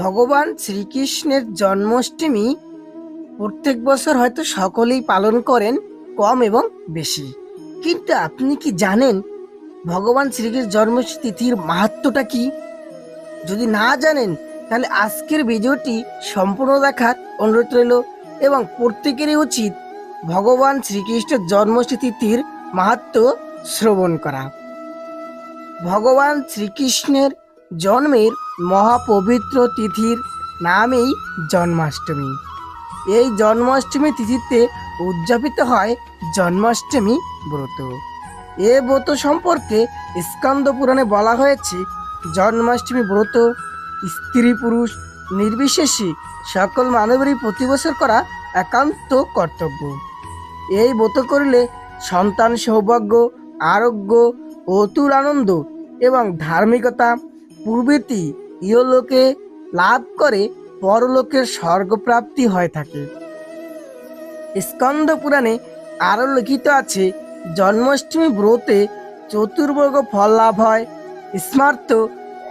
ভগবান শ্রীকৃষ্ণের জন্মাষ্টমী প্রত্যেক বছর হয়তো সকলেই পালন করেন কম এবং বেশি। কিন্তু আপনি কি জানেন ভগবান শ্রীকৃষ্ণ জন্ম তিথির মাহাত্মটা কি? যদি না জানেন, তাহলে আজকের ভিডিওটি সম্পূর্ণ দেখার অনুরোধ রইল এবং প্রত্যেকেরই উচিত ভগবান শ্রীকৃষ্ণের জন্মতিথির মাহাত্ম শ্রবণ করা। ভগবান শ্রীকৃষ্ণের জন্মের মহাপবিত্র তিথির নামেই জন্মাষ্টমী। এই জন্মাষ্টমী তিথিতে উদযাপিত হয় জন্মাষ্টমী ব্রত। এ ব্রত সম্পর্কে স্কন্দ পুরাণে বলা হয়েছে, জন্মাষ্টমী ব্রত স্ত্রী পুরুষ নির্বিশেষে সকল মানবেরই প্রতি বছর করা একান্ত কর্তব্য। এই ব্রত করলে সন্তান সৌভাগ্য, আরোগ্য অতুর আনন্দ এবং ধার্মিকতা, প্রভৃতি ইহলোকে লাভ করে পরলোকের স্বর্গপ্রাপ্তি হয়ে থাকে। স্কন্দ পুরাণে আরও লিখিত আছে, জন্মাষ্টমী ব্রতে চতুর্বর্গ ফল লাভ হয়, স্মার্ত,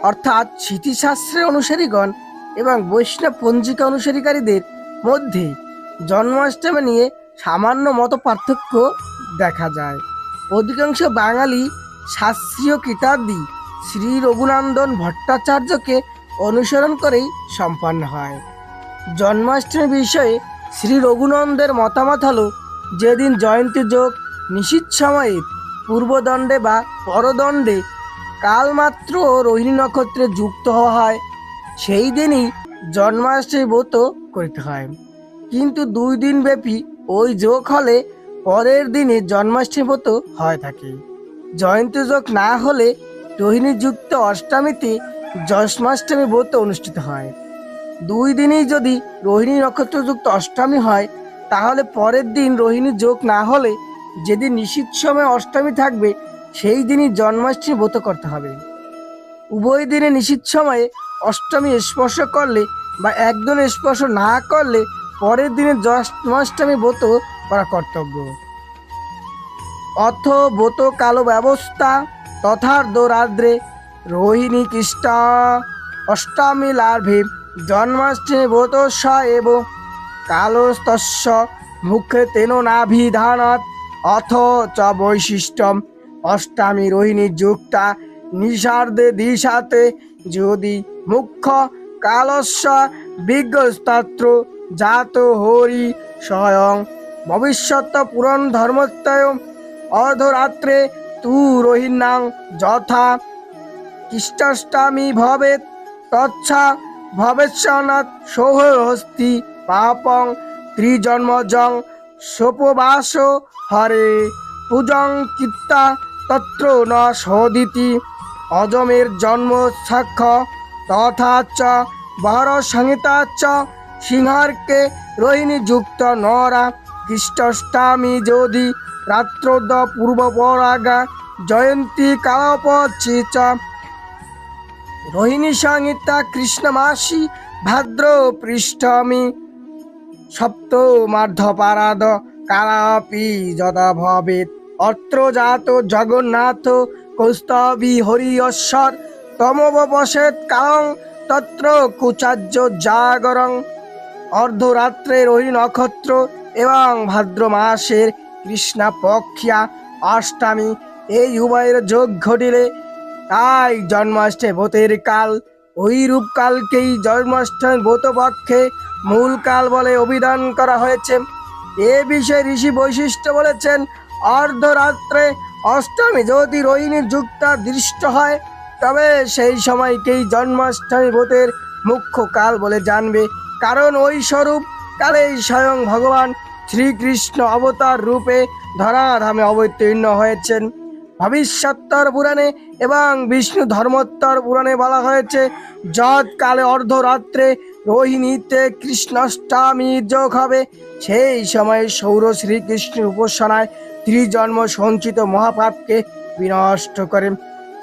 অর্থাৎ স্মৃতিশাস্ত্রের অনুসারীগণ এবং বৈষ্ণব পঞ্জিকা অনুসারীকারীদের মধ্যে জন্মাষ্টমী নিয়ে সামান্য মতো পার্থক্য দেখা যায়। অধিকাংশ বাঙালি শাস্ত্রীয় কিতাবদি শ্রী রঘুনন্দন ভট্টাচার্যকে অনুসরণ করেই সম্পন্ন হয়। জন্মাষ্টমী বিষয়ে শ্রী রঘুনন্দের মতামত হল, যেদিন জয়ন্তী যোগ নিশীত সময়ে পূর্বদণ্ডে বা পরদণ্ডে কালমাত্র রোহিণী নক্ষত্রে যুক্ত হওয়া হয়, সেই দিনই জন্মাষ্টমী ব্রত করতে হয়। কিন্তু দুই দিন ব্যাপী ওই যোগ হলে পরের দিনে জন্মাষ্টমী ব্রত হয়ে থাকে। জয়ন্তী যোগ না হলে রোহিণী যুক্ত অষ্টমীতে জন্মাষ্টমী ব্রত অনুষ্ঠিত হয়। দুই দিনেই যদি রোহিণী নক্ষত্রযুক্ত অষ্টমী হয়, তাহলে পরের দিন রোহিণী যোগ না হলে যেদিন নিশীত সময় অষ্টমী থাকবে, সেই দিনই জন্মাষ্টমী ব্রত করতে হবে। উভয় দিনে নিশীত সময়ে অষ্টমী স্পর্শ করলে বা একদিন স্পর্শ না করলে পরের দিনে জন্মাষ্টমী ব্রত করা কর্তব্য। অথ ব্রত, কালো ব্যবস্থা তথার্ধ রাদ্রে রোহিণী কৃষ্ণ অষ্টমী লার্ভে জন্মাষ্টমী স এব। কালস্তস্য মুখে তেন নাভিধানাৎ অথ চ বৈশিষ্ট্যম। অষ্টমী রোহিণী যুক্তা নিষার্ধে দিশাতে। যদি মুখ্য কালস্য বিজ্ঞস্তাত্র জাত হরি স্বয়ং। ভবিষ্যৎ পুরন ধর্মত্তয় অর্ধরাত্রে তু রোহিণাং যথা। খ্রিস্টাষ্টমী ভবেত তচ্ছা ভবেৎসনাথ সৌহস্তি পাপং ত্রিজন্মজং সোপবাস হরে। পূজং কীর্তা তত্র ন সদিতি অজমের জন্ম সাক্ষ্য তথা চ বহর সংহিতা চ সিংহার্কে রোহিণী যুক্ত নরা। খ্রিস্টাষ্টমী যদি রাত্রোদ পূর্বপরাগা জয়ন্তী কালপচি চ। রোহিণী সংহিতা কৃষ্ণমাসি ভাদ্র পৃষ্ঠমী। সপ্তমার্ধপারাদ কালাপি যদা ভবেত অত্র জাত জগন্নাথ কৌস্তবী হরিয়শ্বর তমবশেত কালং তত্র কুচার্য জাগরং। অর্ধরাত্রে রোহিণী নক্ষত্র এবং ভাদ্র মাসের কৃষ্ণা পক্ষিয়া অষ্টমী, এই উভয়ের যোগ ঘটিলে তাই জন্মাষ্টমী ব্রতের কাল। ওই রূপকালকেই জন্মাষ্টমী ব্রত পক্ষে মূল কাল বলে অভিধান করা হয়েছে। এ বিষয়ে ঋষি বৈশিষ্ট্য বলেছেন, অর্ধরাত্রে অষ্টমী যদি রোহিণী যুক্তা দৃষ্ট হয়, তবে সেই সময়কেই জন্মাষ্টমী ব্রতের মুখ্য কাল বলে জানবে। কারণ ওই স্বরূপ কালেই স্বয়ং ভগবান শ্রীকৃষ্ণ অবতার রূপে ধরাধামে অবতীর্ণ হয়েছেন। ভবিষ্যত্তর পুরাণে এবং বিষ্ণু ধর্মোত্তর পুরাণে বলা হয়েছে, যৎকালে অর্ধরাত্রে রোহিণীতে কৃষ্ণাষ্টমী যোগ হবে। সেই সময় সৌর শ্রীকৃষ্ণের উপাসনায় ত্রিজন্ম সঞ্চিত মহাপাপকে বিনষ্ট করেন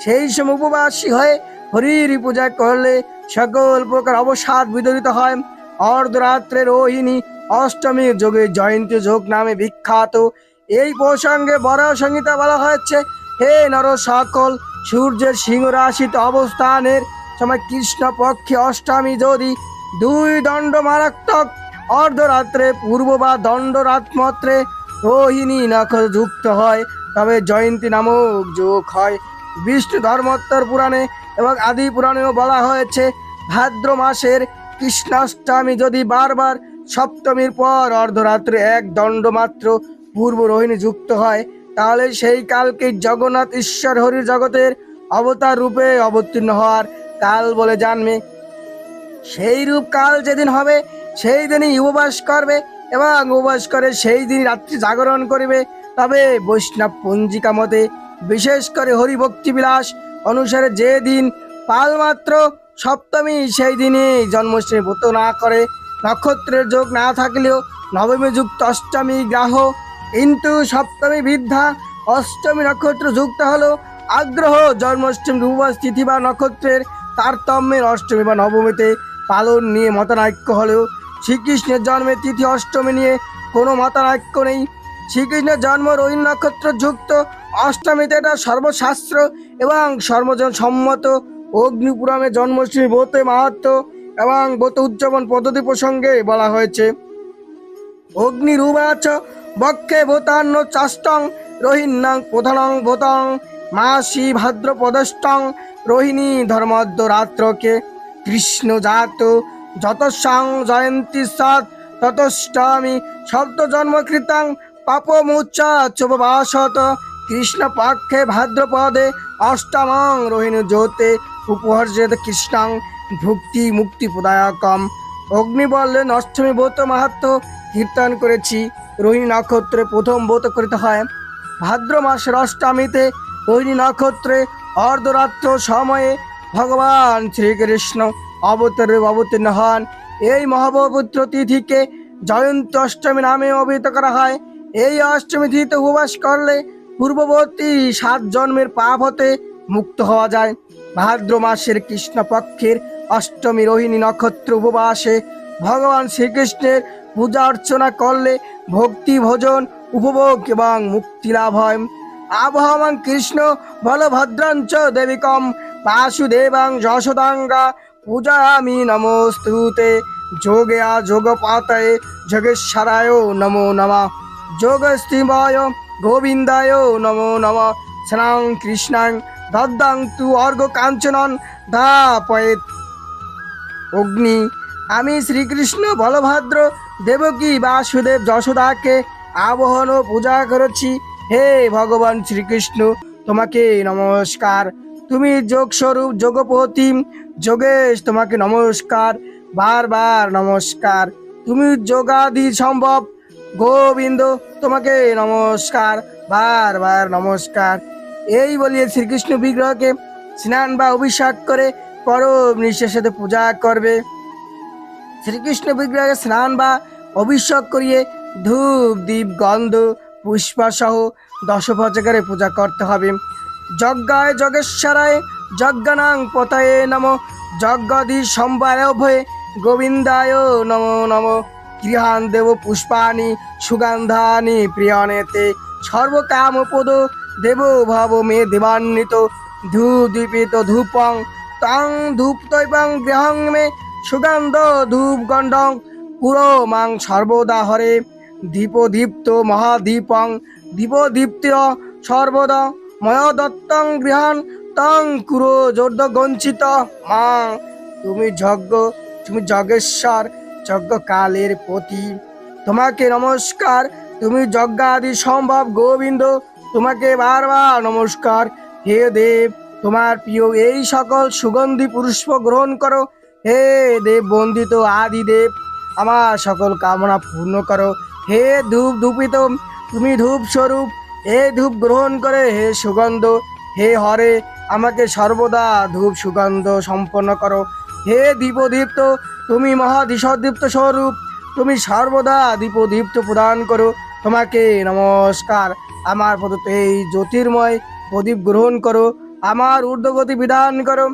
সেই সময় উপবাসী হয়ে হরির পূজা করলে সকল প্রকার অবসাদ বিদরিত হয়। অর্ধরাত্রে রোহিণী অষ্টমীর যোগে জয়ন্তী যোগ নামে বিখ্যাত। এই প্রসঙ্গে বড় সংহিতা বলা হয়েছে, হে নর সকল, সূর্যের সিংহ রাশিতে অবস্থানের সময় কৃষ্ণ পক্ষে অষ্টমী যদি দুই দণ্ড মারাত্মক, অর্ধরাত্রে পূর্ব বা দণ্ড রাতমাত্রে রোহিণী নক্ষত্র যুক্ত হয়, তবে জয়ন্তী নামক যোগ হয়। বিষ্ণু ধর্মোত্তর পুরাণে এবং আদি পুরাণেও বলা হয়েছে, ভাদ্র মাসের কৃষ্ণাষ্টমী যদি বারবার সপ্তমীর পর অর্ধরাত্রে এক দণ্ড মাত্র পূর্ব রোহিণী যুক্ত হয়। তাহলে সেই কালকে জগন্নাথ ঈশ্বর হরির জগতের অবতার রূপে অবতীর্ণ হওয়ার কাল বলে জানবে। সেই রূপ কাল যেদিন হবে, সেই দিনই উপবাস করবে এবং উপবাস করে সেই দিন রাত্রি জাগরণ করবে। তবে বৈষ্ণব পঞ্জিকা মতে বিশেষ করে হরিভক্তি বিলাস অনুসারে যে দিন পালমাত্র সপ্তমী, সেই দিনে জন্মাষ্টমী ব্রত না করে নক্ষত্রের যোগ না থাকলেও নবমী যুক্ত অষ্টমী গ্রাহ কিন্তু সপ্তমী বৃদ্ধা, অষ্টমী নক্ষত্র যুক্ত হলো আগ্রহ, জন্মাষ্টমী উপবাস তিথি বা নক্ষত্রের তারতম্যের অষ্টমী বা নবমীতে পালন নিয়ে মতানৈক্য হলেও শ্রীকৃষ্ণের জন্মের তিথি অষ্টমী নিয়ে কোনো মতানৈক্য নেই। শ্রীকৃষ্ণের জন্ম রোহিণ নক্ষত্র যুক্ত, অষ্টমীতে এটা সর্বশাস্ত্র এবং সর্বজন সম্মত। অগ্নিপুরাণে জন্মাষ্টমী ব্রতে মাহাত্ম এবং ব্রত উদযাপন পদ্ধতি প্রসঙ্গে বলা হয়েছে অগ্নিরুবাচ বক্ষে ভূতান্ন চাষ্টং রোহিণ্যাং প্রধানং ভূতং মাসি ভাদ্রপদষ্টং রোহিণী ধর্মদ্য রাত্রকে কৃষ্ণ জাত যতসাং জয়ন্তী সাত ততষ্টামি শব্দ জন্মকৃতাং পাপমুচ্চা চোপবাসত কৃষ্ণ পক্ষে ভাদ্রপদে অষ্টমং রোহিণী জ্যোতে উপহর্যেত কৃষ্ণাং ভুক্তি মুক্তি প্রদায়কম। অগ্নিবল্লে অষ্টমী ব্রত মাহাত্ম কীর্তন করেছি। রোহিণী নক্ষত্রে প্রথম ব্রত করিতে হয়। ভাদ্র মাসের অষ্টমীতে রোহিণী নক্ষত্রে অর্ধরাত্র সময়ে ভগবান শ্রীকৃষ্ণ অবতরে অবতীর্ণ হন। এই মহাপবিত্র তিথিকে জয়ন্তী অষ্টমী নামে অভিহিত করা হয়। এই অষ্টমী তিথিতে উপবাস করলে পূর্ববর্তী সাত জন্মের পাপ হতে মুক্ত হওয়া যায়। ভাদ্র মাসের কৃষ্ণপক্ষের অষ্টমী রোহিণী নক্ষত্র উপবাসে ভগবান শ্রীকৃষ্ণের পূজা অর্চনা করলে ভক্তি ভোজন, উপভোগ এবং মুক্তি লাভ হয়। আবহমান কৃষ্ণ বলভদ্রাঞ্চ দেবিকম বাসুদেবাং যশোদাঙ্গা পূজামি নমস্তুতে। যোগে আ যোগপাতয়ে যোগেশ্বরায় নমো নমঃ। যোগস্তিমায় গোবিন্দায় নমো নমঃ। স্নাং কৃষ্ণাং দদ্দাং তু অর্ঘ কাঞ্চনন দাপয়েত অগ্নি। আমি শ্রীকৃষ্ণ বলভদ্র, দেবকী বাসুদেব যশোদাকে আবহন ও পূজা করেছি। হে ভগবান শ্রীকৃষ্ণ, তোমাকে নমস্কার। তুমি যোগস্বরূপ যোগপতি যোগেশ, তোমাকে নমস্কার। বারবার নমস্কার। তুমি যোগাদি সম্ভব। গোবিন্দ, তোমাকে নমস্কার। বারবার নমস্কার। এই বলিয়ে শ্রীকৃষ্ণ বিগ্রহকে স্নান বা অভিষেক করে পরম নিঃশ্বাসের সাথে পূজা করবে। শ্রীকৃষ্ণ বিগ্রহে স্নান বা অভিষেক করিয়ে ধূপ, দীপ, গন্ধ, পুষ্পাসহ দশভজাগারে পূজা করতে হবে। যজ্ঞায় যজ্ঞেশ্বরায় যজ্ঞানাং পতায়ে নম যজ্ঞাদি সম্বায় ভয়ে গোবিন্দায় নমো, নম। গৃহান দেব পুষ্পানি সুগন্ধানি প্রিয়নেতে সর্বকামপদ দেব ভাব মে দেবান্বিত ধূ দীপিত ধূপং তং ধূপ তৈবং গৃহং মে সুগন্ধ ধূপ গণ্ডং। পুরো মাং সর্বদা হরে। দীপদীপ্ত মহাদীপং। দীপদীপ্ত সর্বদা। ময় দত্তং গৃহান তং কুরো জোর্দ গঞ্চিত মা। তুমি যজ্ঞ, তুমি যজ্ঞেশ্বর যজ্ঞ কালের পতি। তোমাকে নমস্কার, তুমি যজ্ঞাদি সম্ভব গোবিন্দ। তোমাকে বারবার নমস্কার, হে দেব। তোমার প্রিয় এই সকল সুগন্ধি পুষ্প গ্রহণ করো। হে দেব বন্দিত আদি দেব আমার সকল কামনা পূর্ণ করো। হে ধূপ ধূপিত, তুমি ধূপ স্বরূপ হে ধূপ গ্রহণ করে হে সুগন্ধ, হে হরে, আমাকে সর্বদা ধূপ সুগন্ধ সম্পন্ন করো। হে দীপদীপ্ত, তুমি মহাদিশদীপ্ত স্বরূপ, তুমি সর্বদা দীপদীপ্ত প্রদান করো। তোমাকে নমস্কার। আমার প্রদত্ত এই জ্যোতির্ময় প্রদীপ গ্রহণ করো। আমার ঊর্ধ্বগতি বিধান করো।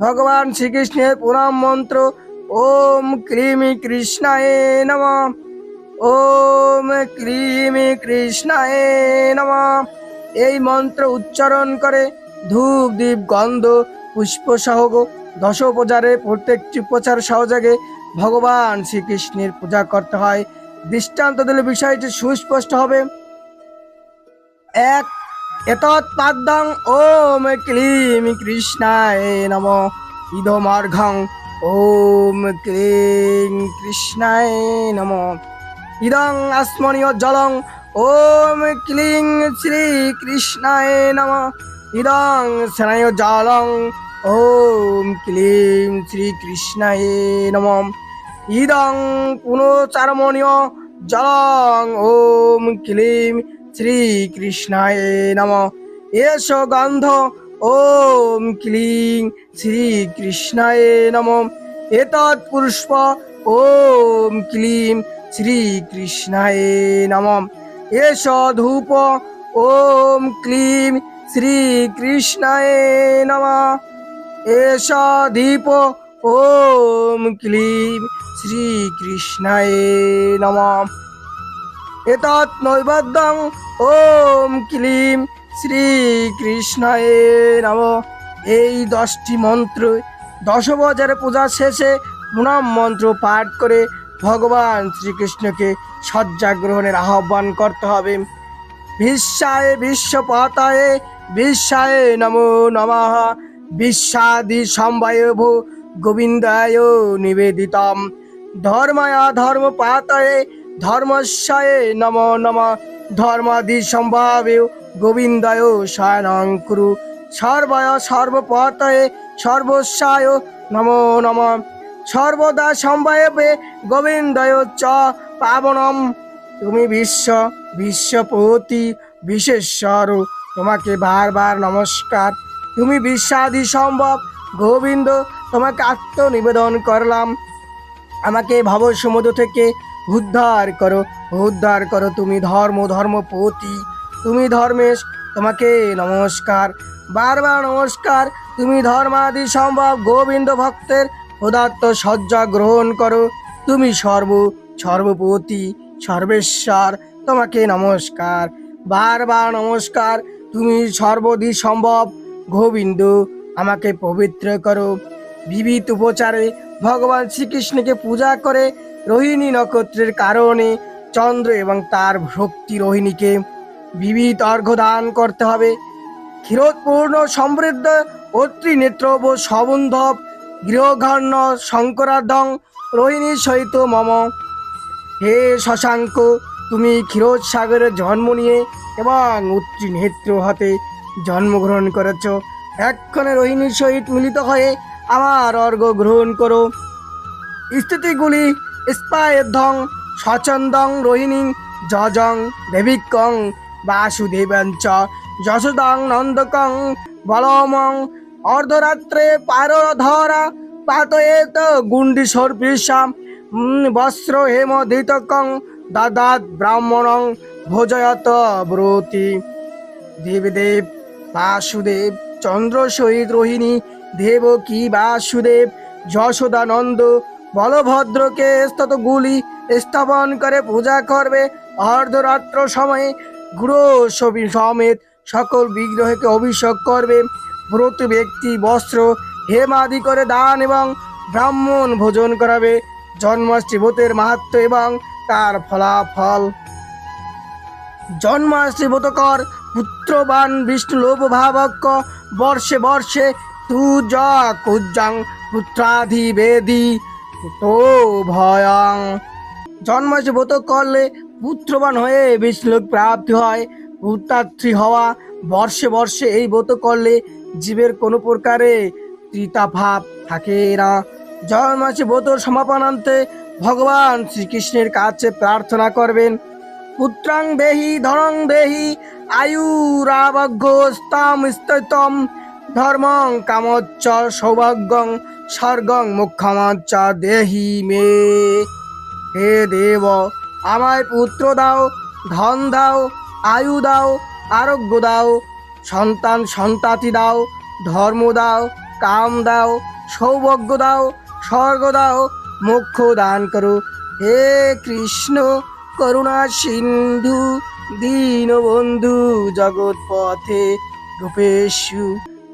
ভগবান শ্রীকৃষ্ণের প্রণাম মন্ত্র। ওম ক্রিমি কৃষ্ণায় নম। ওম ক্রিমি কৃষ্ণায় নম। এই মন্ত্র উচ্চারণ করে ধূপ, দীপ, গন্ধ, পুষ্প সহ দশ উপচারে প্রত্যেকটি উপচার সহযোগে ভগবান শ্রীকৃষ্ণের পূজা করতে হয়। দৃষ্টান্ত দিলে বিষয়টি সুস্পষ্ট হবে। এক এতৎ পাদ্যং ওম ক্লিম কৃষ্ণায় নম। ইদমার্ঘং ওম ক্লিং কৃষ্ণায় নম। ইদং আসমনীয় জলং ওম ক্লিং শ্রী কৃষ্ণায় নম। ইদং স্নায় জলং ওম ক্লিং শ্রী কৃষ্ণায় নম। ইদং পুনচারমণীয় জলং ওম ক্লিম শ্রীকৃষ্ণায় নম। এষ গন্ধ, ওম ক্লিং। শ্রীকৃষ্ণায় নম। এতৎ পুষ্প, ওম ক্লিং। শ্রীকৃষ্ণায় নম। এষ ধূপ, ওম ক্লিং। শ্রীকৃষ্ণায় নম। এষ দীপ, ওম ক্লিং। শ্রীকৃষ্ণায় নম। এতৎ নৈবেদ্যং ওম ক্লিম শ্রীকৃষ্ণায় নম। এই দশটি মন্ত্র দশ বজারে পূজা শেষে প্রণাম মন্ত্র পাঠ করে ভগবান শ্রীকৃষ্ণকে সজ্জা গ্রহণের আহ্বান করতে হবে। বিশ্বায় বিশ্বপাতায় বিশ্বায় নমো নমঃ। বিশ্বাদি সম্বায় ভো গোবিন্দায় নিবেদিতম। ধর্মায় ধর্ম পাতায় ধর্মস্যায় নম নম। ধর্মাদি সম্ভাবে গোবিন্দায় শয়নং কুরু। সর্বয় সর্বপতয়ে সর্বস্যায় নম নম। সর্বদা সম্ভাবে গোবিন্দায় চ পাবনম। তুমি বিশ্ব, বিশ্বপতি, বিশেশ্বর। তোমাকে বারবার নমস্কার। তুমি বিশ্বাদি সম্ভব। গোবিন্দ, তোমাকে আত্মনিবেদন করলাম। আমাকে ভব সমুদ্র থেকে উদ্ধার করো উদ্ধার করো তুমি ধর্ম ধর্মপতি তুমি ধর্মেশ, তোমাকে নমস্কার। বারবার নমস্কার। তুমি ধর্মাদি সম্ভব, গোবিন্দ ভক্তের উদাত্ত সজ্জা গ্রহণ করো। তুমি সর্ব, সর্বপতি, সর্বেশ্বর, তোমাকে নমস্কার। বারবার নমস্কার। তুমি সর্বদি সম্ভব, গোবিন্দ, আমাকে পবিত্র করো। বিবিধ উপচারে ভগবান শ্রীকৃষ্ণকে পূজা করে রোহিণী নক্ষত্রের কারণে চন্দ্র এবং তার শক্তি রোহিণীকে বিবিধ অর্ঘ্য দান করতে হবে। ক্ষীরোৎপূর্ণ সমৃদ্ধ অত্রি নেত্রব সবন্ধব গৃহঘর্ণ শঙ্করাদং রোহিণীর সহিত মম। হে শশাঙ্ক, তুমি ক্ষীরোদ সাগরে জন্ম নিয়ে এবং উত্রি নেত্র হাতে জন্মগ্রহণ করেছ। এক্ষণে রোহিণীর সহিত মিলিত হয়ে আমার অর্ঘ্য গ্রহণ করো। স্থিতিগুলি স্পায়দ্ধং স্বচন্দং রোহিণী, যজং দেবিকং বাসুদেবঞ্চ, যশোদং নন্দকং, বলমং, অর্ধরাত্রে পারধরা, পাতয়েত গুণ্ডি সর্পিসাম বস্ত্র হেমধিতকং, দাদাত ব্রাহ্মণং, ভোজয়ত ব্রতি। দেবদেব, বাসুদেব, চন্দ্র সহিত রোহিণী, দেবকী বাসুদেব, যশোদানন্দ বলভদ্রকে গুলি স্থাপন করে পূজা করবে। অর্ধরাত্র সময়ে গুরু সমেত সকল বিগ্রহকে অভিষেক করবে। ব্রত ব্যক্তি বস্ত্র হেমাদি করে দান এবং ব্রাহ্মণ ভোজন করাবে। জন্মাষ্টমী ব্রতের মাহাত্ম এবং তার ফলাফল। জন্মাষ্টমী ব্রত কর, পুত্রবান, বিষ্ণু লোভ ভাবক্য বর্ষে বর্ষে তু য কুজ্জাং পুত্রাধি বেদি তো ভয়ং। জন্মাষ্টমী ব্রত করলে পুত্রবান হয়ে বিষ্ণুলোক প্রাপ্তি হয়। পুত্রাত্রী হওয়া বর্ষে বর্ষে এই ব্রত করলে জীবের কোনো প্রকারে ত্রিতাভাব থাকে না। জন্মাষ্টমী ব্রতর সমাপনান্তে ভগবান শ্রীকৃষ্ণের কাছে প্রার্থনা করবেন, পুত্রাং দেহি ধনং দেহি আয়ুরাবগ্য স্তাম ধর্মং কামচ্চ সৌভাগ্যং স্বর্গং মুখ্যমচ্চ দেহি মে। হে দেব, আমায় পুত্র দাও, ধন দাও, আয়ু দাও, আরোগ্য দাও, সন্তান সন্তাতি দাও, ধর্ম দাও, কাম দাও, সৌভাগ্য দাও, স্বর্গ দাও মুখ্য দান করো। হে কৃষ্ণ, করুণা সিন্ধু, দীনবন্ধু জগৎ পথে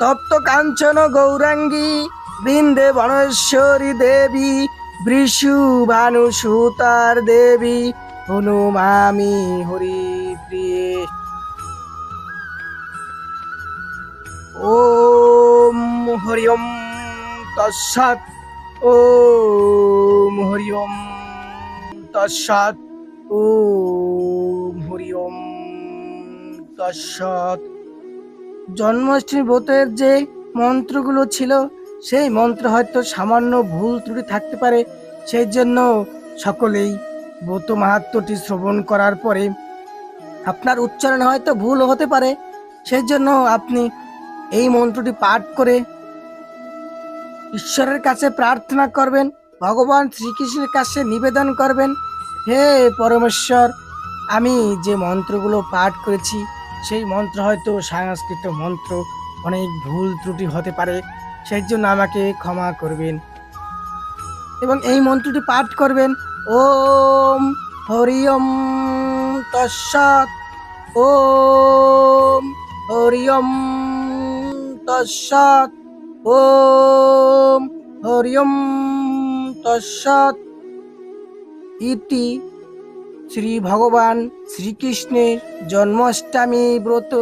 তপ্ত কাঞ্চন গৌরাঙ্গী, বৃন্দে বনেশ্বরী দেবী বৃষু ভানু সুতার দেবী, হনুমামি হরি প্রিয়ে ওম হরি ওম তৎসৎ, ওম হরি ওম তৎসৎ, ওম হরি ওম তৎসৎ। জন্মাষ্টমী ব্রতের যে মন্ত্রগুলো ছিল, সেই মন্ত্র হয়তো সামান্য ভুল ত্রুটি থাকতে পারে। সেই জন্য সকলেই ব্রত মাহাত্মটি শ্রবণ করার পরে আপনার উচ্চারণ হয়তো ভুল হতে পারে। সেই জন্য আপনি এই মন্ত্রটি পাঠ করে ঈশ্বরের কাছে প্রার্থনা করবেন, ভগবান শ্রীকৃষ্ণের কাছে নিবেদন করবেন, হে পরমেশ্বর, আমি যে মন্ত্রগুলো পাঠ করেছি সেই মন্ত্র হয়তো সংস্কৃত মন্ত্র, অনেক ভুল ত্রুটি হতে পারে, সেই জন্য আমাকে ক্ষমা করবেন। এবং এই মন্ত্রটি পাঠ করবেন, ওম হরি ওম তৎসৎ, ওম হরি ওম তৎসৎ, ওম হরি ওম তৎসৎ ইতি শ্রী ভগবান শ্রীকৃষ্ণের জন্মাষ্টমী ব্রত।